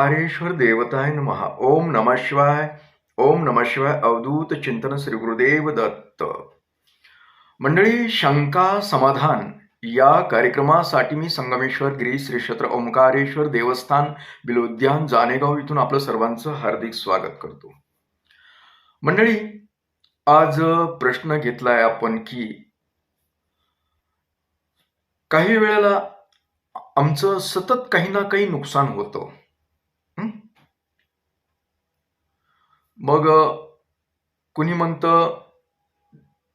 ओंकारेश्वर देवताय नमः. ओम नमः शिवाय. ओम नमः शिवाय अवधूत चिंतन श्री गुरुदेव दत्त. मंडळी शंका समाधान या कार्यक्रमासाठी मी संगमेश्वर गिरी श्री क्षेत्र ओंकारेश्वर देवस्थान बिलोद्यान जानेगाव इथून आपलं सर्वांचं हार्दिक स्वागत करतो. मंडळी आज प्रश्न घेतलाय आपण की काही वेळेला आमचं सतत काही ना काही नुकसान होतं हं? मग कुणी म्हणतं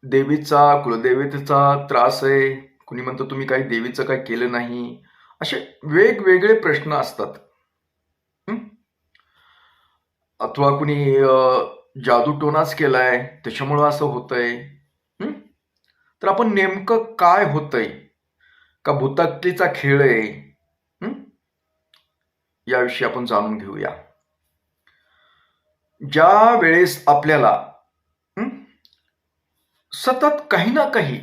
देवीचा कुलदेवतेचा त्रास आहे कुणी म्हणतं तुम्ही काही देवीचं काही केलं नाही असे वेगवेगळे प्रश्न असतात. अथवा कुणी अ, जादूटोनाच केलाय त्याच्यामुळं असं होतंय. तर आपण नेमकं काय होतंय? का भूतातलीचा खेळ आहे? याविषयी आपण जाणून घेऊया. ज्या वेळेस आपल्याला हं, सतत काही ना काही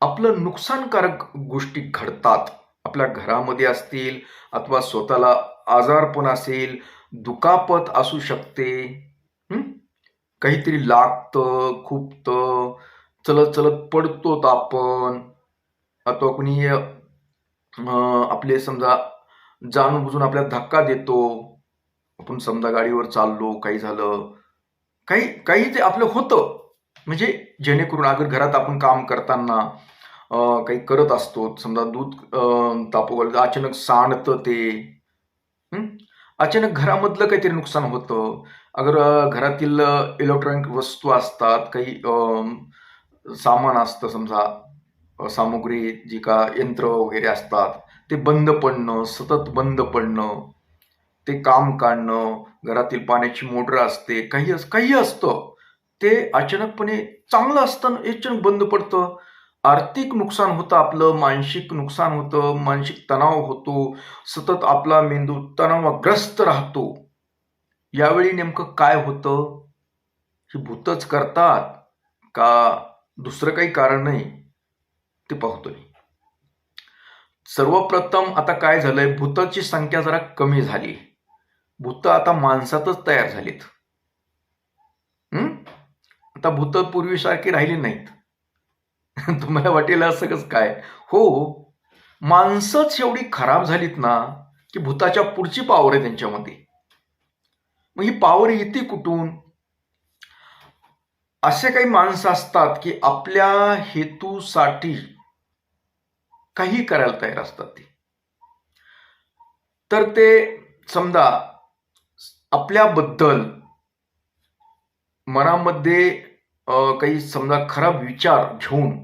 आपलं नुकसानकारक गोष्टी घडतात आपल्या घरामध्ये असतील अथवा स्वतःला आजारपण असेल दुखापत असू शकते हं? काहीतरी लागतं खुपतं चलत चलत पडतो आपण अथवा कुणी अं, आपले समजा जाणून बुजून आपल्याला धक्का देतो आपण समजा गाडीवर चाललो काही झालं काही काही ते आपलं होतं. म्हणजे जेणेकरून अगर घरात आपण काम करताना काही करत असतो समजा दूध तापवलं तर अचानक सांडतं ते अचानक घरामधलं काहीतरी नुकसान होतं. अगर घरातील इलेक्ट्रॉनिक वस्तू असतात काही सामान असतं समजा सामुग्री जी का यंत्र वगैरे असतात ते बंद पडणं सतत बंद पडणं ते काम काढणं घरातील पाण्याची मोटर असते काही अस काही असतं. ते अचानकपणे चांगलं असतं अचानक बंद पडतं. आर्थिक नुकसान होतं आपलं मानसिक नुकसान होतं मानसिक तणाव होतो सतत आपला मेंदू तणावग्रस्त राहतो. यावेळी नेमकं काय होतं? ही भूतच करतात का दुसरं काही कारण नाही? ते पाहतोय. सर्वप्रथम आता काय झालंय? भूताची संख्या जरा कमी झाली. भूत आता माणसातच तयार झालीत. आता भूत पूर्वीसारखी राहिली नाहीत. तुम्हाला वाटेल असं कसं काय? हो, हो माणसंच एवढी खराब झालीत ना की भूताच्या पुढची पावर आहे त्यांच्यामध्ये. मग ही पावर येते कुठून? असे काही माणसं असतात की आपल्या हेतूसाठी काही करायला तयार असतात ते. तर ते समजा आपल्याबद्दल मनामध्ये काही समजा खराब विचार घेऊन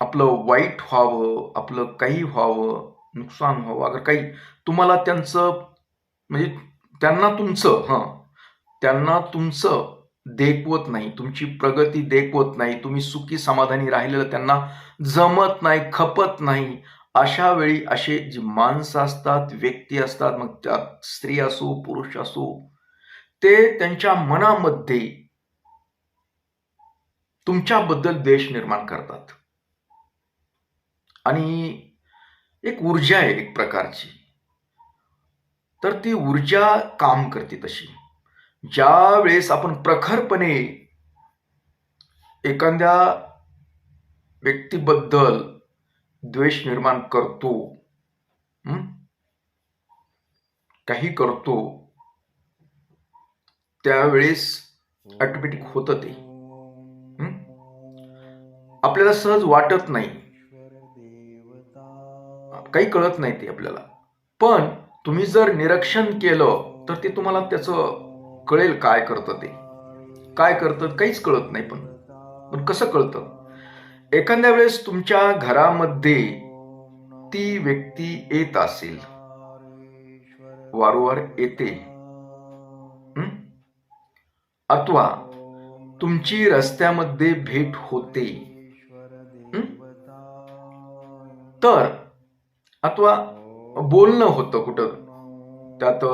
आपलं वाईट व्हावं आपलं काही व्हावं नुकसान व्हावं अगर काही तुम्हाला त्यांचं म्हणजे त्यांना तुमचं हां त्यांना तुमचं देखवत नाही तुमची प्रगती देखवत नाही तुम्ही सुखी समाधानी राहिलेलं त्यांना जमत नाही खपत नाही अशा वेळी असे जी माणसं असतात व्यक्ती असतात मग त्यात स्त्री असो पुरुष असो ते त्यांच्या मनामध्ये तुमच्याबद्दल द्वेष निर्माण करतात. आणि एक ऊर्जा आहे एक प्रकारची. तर ती ऊर्जा काम करते तशी. ज्या वेळेस आपण प्रखरपणे एखाद्या व्यक्तीबद्दल द्वेष निर्माण करतो. काही करतो त्यावेळेस ऑटोमॅटिक होत ते. आपल्याला सहज वाटत नाही. काही कळत नाही ते आपल्याला. पण तुम्ही जर निरीक्षण केलं तर ते तुम्हाला त्याचं कळेल काय करतं ते. काय करतं काहीच कळत नाही पण. पण कसं कळतं? एखाद्या वेळेस तुमच्या घरामध्ये ती व्यक्ती येत असेल. वारंवार येते. अथवा तुमची रस्त्यामध्ये भेट होते. तर अथवा बोलणं होतं कुठं? त्यात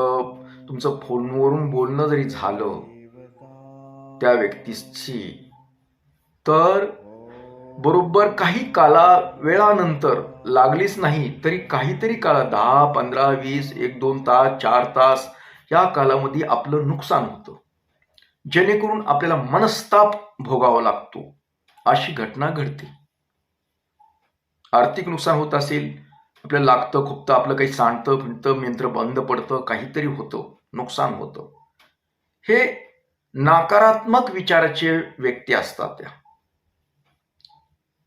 तुमचं फोनवरून बोलणं जरी झालं त्या व्यक्तीशी तर बरोबर काही काला वेळानंतर लागलीच नाही तरी काहीतरी काळा दहा पंधरा वीस एक दोन तास चार तास या कालामध्ये आपलं नुकसान होतं. जेणेकरून आपल्याला मनस्ताप भोगावा लागतो. अशी घटना घडते. आर्थिक नुकसान होत असेल आपल्याला लागतं खुपतं आपलं काही सांडतं फिणतं यंत्र बंद पडतं काहीतरी होतं नुकसान होतं. हे नकारात्मक विचाराचे व्यक्ती असतात त्या.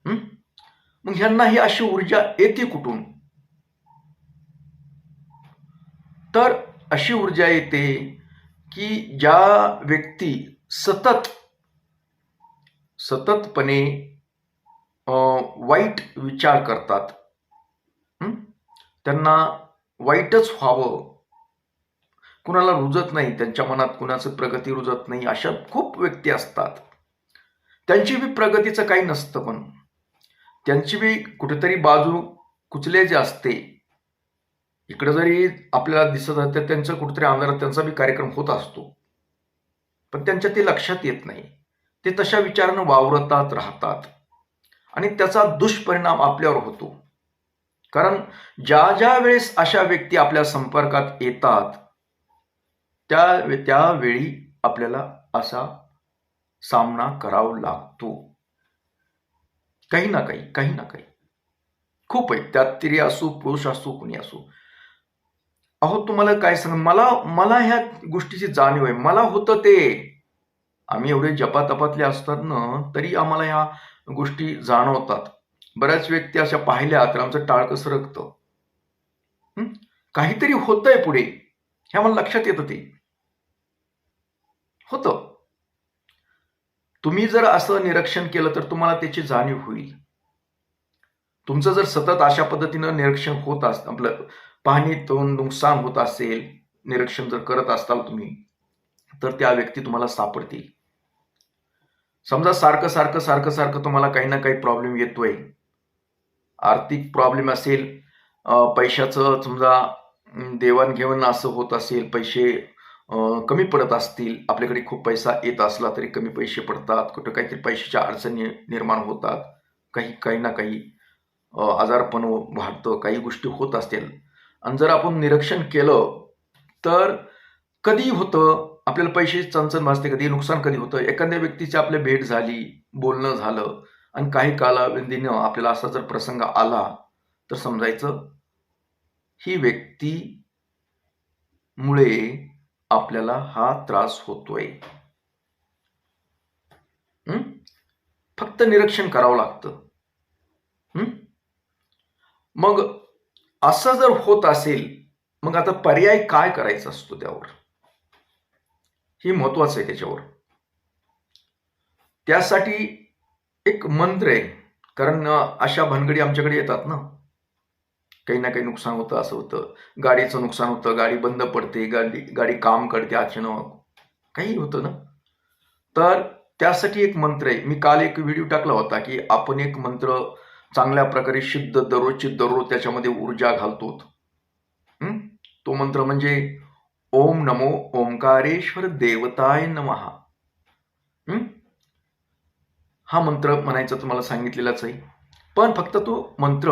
मग ह्यांना ही अशी ऊर्जा येते कुठून? तर अशी ऊर्जा येते की ज्या व्यक्ती सतत सततपणे अं, वाईट विचार करतात त्यांना वाईटच व्हावं. कुणाला रुजत नाही त्यांच्या मनात कुणाचं प्रगती रुजत नाही अशा खूप व्यक्ती असतात. त्यांची बी प्रगतीचं काही नसतं पण. त्यांची बी कुठेतरी बाजू कुचल्याची असते इकडे जरी आपल्याला दिसत असते तर त्यांचं कुठेतरी अंधारात त्यांचा बी कार्यक्रम होत असतो. पण त्यांच्या ते लक्षात येत नाही. ते तशा विचारानं वावरतात राहतात. आणि त्याचा दुष्परिणाम आपल्यावर होतो. कारण ज्या ज्या वेळेस अशा व्यक्ती आपल्या संपर्कात येतात त्या त्यावेळी आपल्याला असा सामना करावा लागतो. काही ना काही काही ना काही. खूप आहे. त्यात स्त्री असो पुरुष असो कुणी असो. अहो तुम्हाला काय सांग? मला मला ह्या गोष्टीची जाणीव आहे. मला होतं ते. आम्ही एवढे जपातपातले असतात ना तरी आम्हाला ह्या गोष्टी जाणवतात. बऱ्याच व्यक्ती अशा पाहिल्या तर आमचं टाळकं सरकतं. काहीतरी होतंय पुढे. हे आम्हाला लक्षात येतं ते. होतं. तुम्ही जर असं निरीक्षण केलं तर तुम्हाला त्याची जाणीव होईल. तुमचं जर सतत अशा पद्धतीनं निरीक्षण होत असतं आपलं पाहणीतून नुकसान होत असेल निरीक्षण जर करत असाल तुम्ही तर त्या व्यक्ती तुम्हाला सापडतील. समजा सारखं सारखं सारखं सारखं तुम्हाला काही ना काही प्रॉब्लेम येतोय. आर्थिक प्रॉब्लेम असेल पैशाचं समजा देवाणघेवाण असं होत असेल पैसे कमी पडत असतील आपल्याकडे खूप पैसा येत असला तरी कमी पैसे पडतात कुठं काहीतरी पैशाच्या अडचणी निर्माण होतात काही काही ना काही आजारपण वाढतं काही गोष्टी होत असतील. आणि जर आपण निरीक्षण केलं तर कधी होतं आपल्याला पैसे चणचण भासते कधी नुकसान कधी होतं? एखाद्या व्यक्तीची आपल्या भेट झाली बोलणं झालं आणि काही कालावधीनं आपल्याला असा जर प्रसंग आला तर समजायचं ही व्यक्ती मुळे आपल्याला हा त्रास होतोय. फक्त निरीक्षण करावं लागतं. मग असं जर होत असेल मग आता पर्याय काय करायचा असतो त्यावर? ही महत्वाचं आहे त्याच्यावर. त्यासाठी एक मंत्र आहे. कारण अशा भानगडी आमच्याकडे येतात ना. काही ना काही नुकसान होतं असं होतं. गाडीचं नुकसान होतं गाडी बंद पडते गाडी गाडी काम करते अचानक. काही होतं ना? तर त्यासाठी एक मंत्र आहे. मी काल एक व्हिडिओ टाकला होता की आपण एक मंत्र चांगल्या प्रकारे शुद्ध दररोजची दररोज त्याच्यामध्ये ऊर्जा घालतो. तो मंत्र म्हणजे ओम नमो ओंकारेश्वर देवताय नमहा हा मंत्र म्हणायचा तुम्हाला सांगितलेलाच आहे. पण फक्त तो मंत्र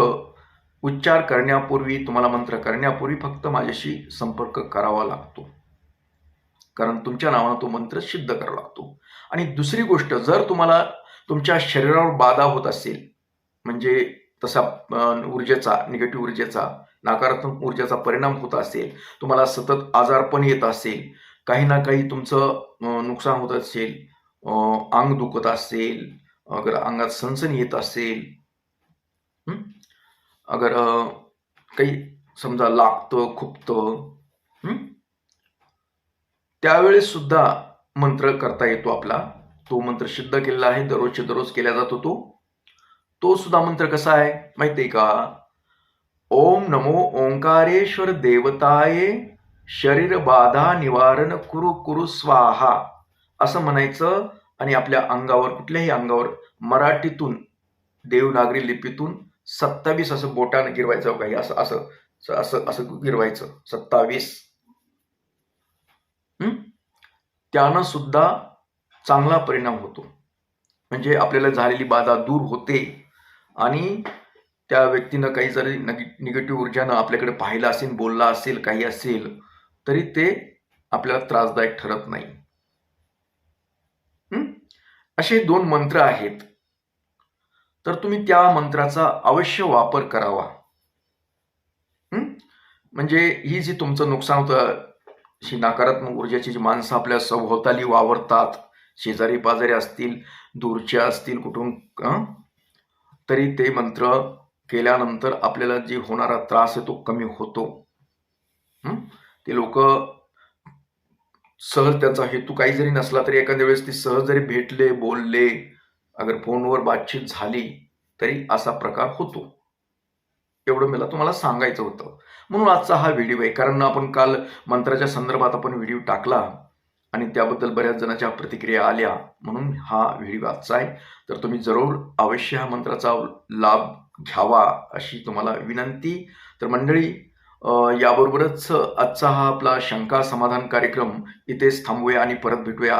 उच्चार करण्यापूर्वी तुम्हाला मंत्र करण्यापूर्वी फक्त माझ्याशी संपर्क करावा लागतो. कारण तुमच्या नावानं तो मंत्र सिद्ध करावा लागतो. आणि दुसरी गोष्ट जर तुम्हाला तुमच्या शरीरावर बाधा होत असेल म्हणजे तसा ऊर्जेचा निगेटिव्ह ऊर्जेचा नकारात्मक ऊर्जेचा परिणाम होत असेल तुम्हाला सतत आजारपण येत असेल काही ना काही तुमचं नुकसान होत असेल अंग दुखत असेल अगर अंगात सणसण येत असेल अगर काही समजा लागतं खुपतं त्यावेळेस सुद्धा मंत्र करता येतो आपला. तो मंत्र सिद्ध केलेला आहे दररोजचे दररोज केला जातो तो तो सुद्धा मंत्र कसा आहे माहितीये का? ओम नमो ओंकारेश्वर देवताये शरीर बाधा निवारण कुरु कुरु स्वाहा. असं म्हणायचं आणि आपल्या अंगावर कुठल्याही अंगावर मराठीतून देवनागरी लिपीतून सत्तावीस असं बोटानं गिरवायचं काही? असं असं असं असं गिरवायचं. सत्तावीस. त्यानं सुद्धा चांगला परिणाम होतो. म्हणजे आपल्याला झालेली बाधा दूर होते. आणि त्या व्यक्तीनं काही जरी निगेटिव्ह ऊर्जानं आपल्याकडे पाहिलं असेल बोलला असेल काही असेल तरी ते आपल्याला त्रासदायक ठरत नाही. असे दोन मंत्र आहेत. तर तुम्ही त्या मंत्राचा अवश्य वापर करावा. म्हणजे ही जी तुमचं नुकसान होतं ही नकारात्मक ऊर्जेची जी माणसं आपल्या सभोवताली वावरतात शेजारी पाजारी असतील दूरचे असतील कुठून तरी ते मंत्र केल्यानंतर आपल्याला जे होणारा त्रास आहे तो कमी होतो. ते लोक सहज त्याचा हेतू काही जरी नसला तरी एखाद्या वेळेस ते सहज जरी भेटले बोलले अगर फोनवर बातचीत झाली तरी असा प्रकार होतो. एवढं मला तुम्हाला सांगायचं होतं. म्हणून आजचा हा व्हिडिओ आहे. कारण आपण काल मंत्राच्या संदर्भात आपण व्हिडिओ टाकला आणि त्याबद्दल बऱ्याच जणांच्या प्रतिक्रिया आल्या. म्हणून हा व्हिडिओ आजचा आहे. तर तुम्ही जरूर अवश्य हा मंत्राचा लाभ घ्यावा अशी तुम्हाला विनंती. तर मंडळी याबरोबरच आजचा हा आपला शंका समाधान कार्यक्रम इथेच थांबूया आणि परत भेटूया.